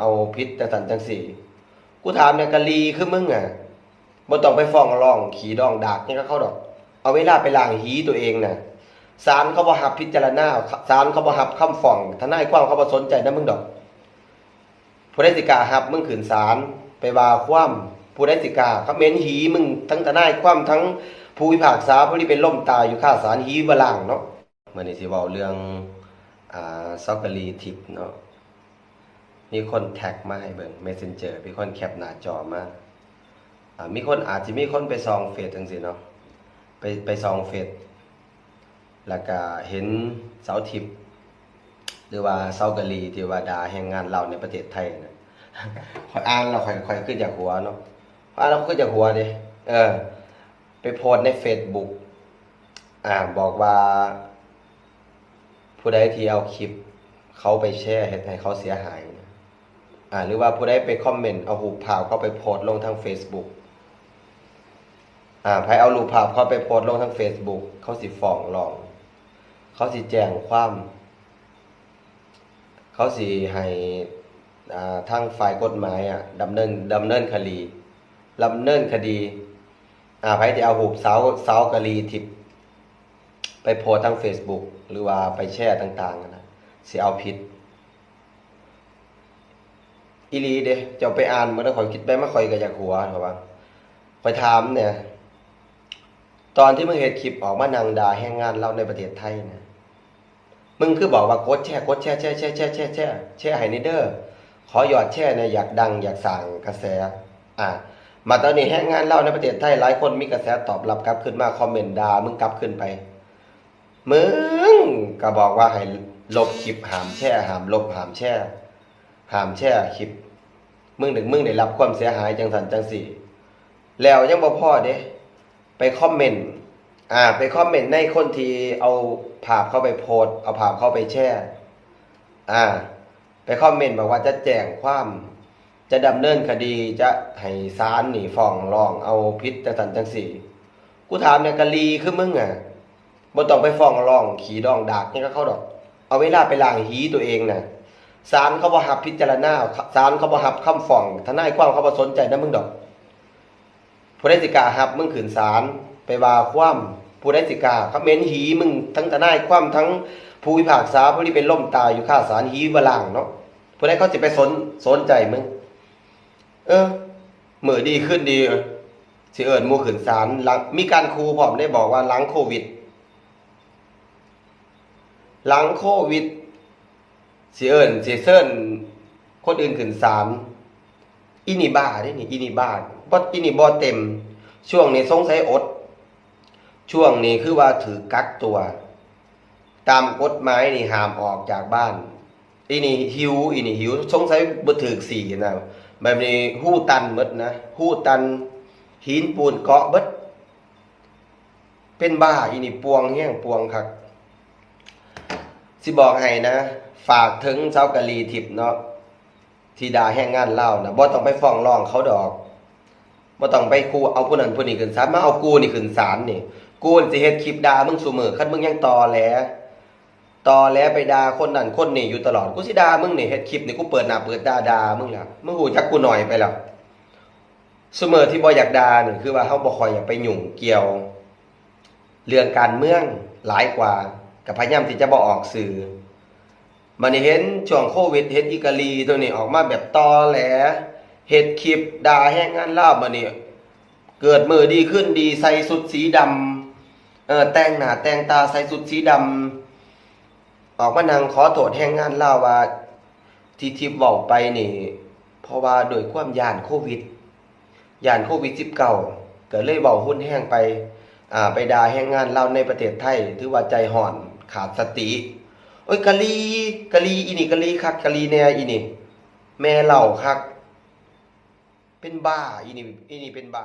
เอาพิษจังสันจังสี่ กูถามเนี่ยกะลีคือมึงอะบ่ต้องไปฟ้องร้องขี่ดองดากนี่ก็เขาดอก เอาเวลาไปล้างหีตัวเองน่ะศาลเขาบ่หับพิจารณาศาลเขาบ่หับคำฟ้องทนายความเขาบ่สนใจนะมึงดอกผู้ใดสิกาหับมึงขึ้นศาลไปว่าความผู้ใดสิกาเขาเม้นหีมึงทั้งทนายความทั้งผู้พิพากษาผู้ที่เป็นล่มตายอยู่ข้าศาลหีบล่างเนาะมื้อนี้สิเว้าเรื่องอ่าซอกกะลีทิปเนาะ มีคนแท็กมาให้เบิ่ง Messenger มีคนแคปหน้าจอมาอ่ามีคนอาจจะมีคนไปซองเฟซจังซี่เนาะไปไปซองเฟซแล้วก็เห็นเสาทิพย์หรือว่าเสากะลีที่ว่าดาแห่งงานเราในประเทศไทยนะคอยอ่านแล้วค่อยคอยขึ้นจากหัวเนาะอ่านแล้วขึ้นจากหัวดิเออ ไปโพสใน Facebook อ่าบอกว่า ผู้ใดที่เอาคลิป เขาไปแชร์เฮ็ดให้เขาเสียหายนะ อ่าหรือว่าผู้ใดไปคอมเมนต์เอารูปภาพเขาไปโพสต์ลงทาง Facebook อ่าใครเอารูปภาพเขาไปโพสต์ลงทาง Facebook เขาสิฟ้องร้อง เขาสิแจ้งความ เขาสิให้อ่าทางฝ่ายกฎหมายอะดำเนินดำเนินคดีดำเนินคดีอ่าใครที่เอารูปสาวสาวกะลีทิพไปโพสต์ทาง Facebook หรือว่าไปแชร์ต่างๆนะสิเอาผิด อีลีเด้เจ้าไปอ่านมาแล้วข่อยคิดไปมาข่อยก็อยากหัวเพราะว่าข่อยถามเนี่ย ตอนที่มึงเฮ็ดคลิปออกมานังดาแรงงานเราในประเทศไทยนะมึงคือบอกว่ากดแชร์กดแชร์แชร์แชร์แชร์แชร์แชร์แชร์ให้นี่เด้อขอยอดแชร์เนี่ยอยากดังอยากสั่งกระแส อ่ามาตอนนี้แรงงานเราในประเทศไทยหลายคนมีกระแสตอบรับกลับขึ้นมาคอมเมนต์ด่ามึงกลับขึ้นไปมึงก็บอกว่าให้ลบคลิปหามแช่หามลบหามแช่ หามแช่คลิปมึงถึงมึงได้รับความเสียหายจังสันจังสี่ แล้วยังบ่พ่อเด้ไปคอมเมนต์อ่าไปคอมเมนต์ในคนที่เอาภาพเข้าไปโพสเอาภาพเข้าไปแช่อ่า ไปคอมเมนต์บอกว่าจะแจ้งความจะดำเนินคดีจะให้ศาลหนีฟ้องร้องเอาผิดจังสันจังสี่ กูถามเนี่ยกะลีคือมึงอะบ่ต้องไปฟ้องร้องขี่ดองดากนี่ก็เขาดอก เอาเวลาไปล้างหีตัวเองน่ะ ศาลเขาบ่หับพิจารณาศาลเขาบ่หับคำฟ้องทนายความเขาบ่สนใจนะมึงดอก ผู้ใดสิกาหับมึงขึ้นศาลไปว่าความผู้ใดสิกาเขาเม้นหีมึงทั้งทนายความทั้งผู้พิพากษาผู้ที่เป็นล่มตายอยู่ข้าศาลหีบล่างเนาะผู้ใดเขาสิไปสนสนใจมึงเออเหมือดีขึ้นดีเออสิเอิ้นหมู่ขึ้นศาลหลังมีการครูพร้อมได้บอกว่าหลังโควิด หลังโควิด สิเอิญสิเซิ่นคนอื่นขึ้นศาลอินี่บ้าได้นี่อินี่บ้าบ่อินี่บ่เต็ม ช่วงนี้สงสัยอด ช่วงนี้คือว่าถือกักตัว ตามกฎหมายนี่ห้ามออกจากบ้านอีนี่หิวอีนี่หิวสงสัยบ่ถือสี่นะแบบนี้หู้ตันหมดนะหู้ตัน หินปูนเกาะเบิดเป็นบ้าอีนี่ปวงแห้งปวงคัก สิบอกให้นะ ฝากถึงเจ้ากะลีทิพเนาะที่ดาแห้งงานเล่านะบ่ต้องไปฟ้องร้องเขาดอกบ่ต้องไปคูเอาผู้นั้นผู้นี้ขึ้นศาลมาเอากูนี่ขึ้นศาลนี่ กูนี่สิเฮ็ดคลิปด่ามึงซุมื้อคันมึงยังตอแหลตอแหลไปด่าคนนั้นคนนี้อยู่ตลอดกูสิด่ามึงนี่เฮ็ดคลิปนี่กูเปิดหน้าเปิดตาด่ามึงล่ะมึงฮู้จักกูหน่อยไปแล้วซุมื้อที่บ่อยากด่านี่คือว่าเฮาบ่ค่อยอยากไปยุ่งเกี่ยว เรื่องการเมืองหลายกว่า กับพยายามที่จะบ่ออกสื่อมันเห็นช่วงโควิดเฮ็ดอีกาลีตัวนี้ออกมาแบบตอแหลเฮ็ดคลิปด่าแห้งงานลาบมานี่เกิดมือดีขึ้นดีใส่สุดสีดำเออแต่งหน้าแต่งตาใส่สุดสีดำออกมานั่งขอโทษแห้งงานลาว่า ที่ทิพย์เว้าไปนี่เพราะว่าโดยความย่านโควิดย่านโควิด19ก็เกิดเลยเว้าหุ้นแห้งไปอ่าไปด่าแห้งงานเราในประเทศไทยถือว่าใจห่อน ขาดสติโอ้ยกะลีกะลีอีนี่กะลีคักกะลีแน่อีนี่ แม่เล่าคัก เป็นบ้าอีนี่อีนี่เป็นบ้า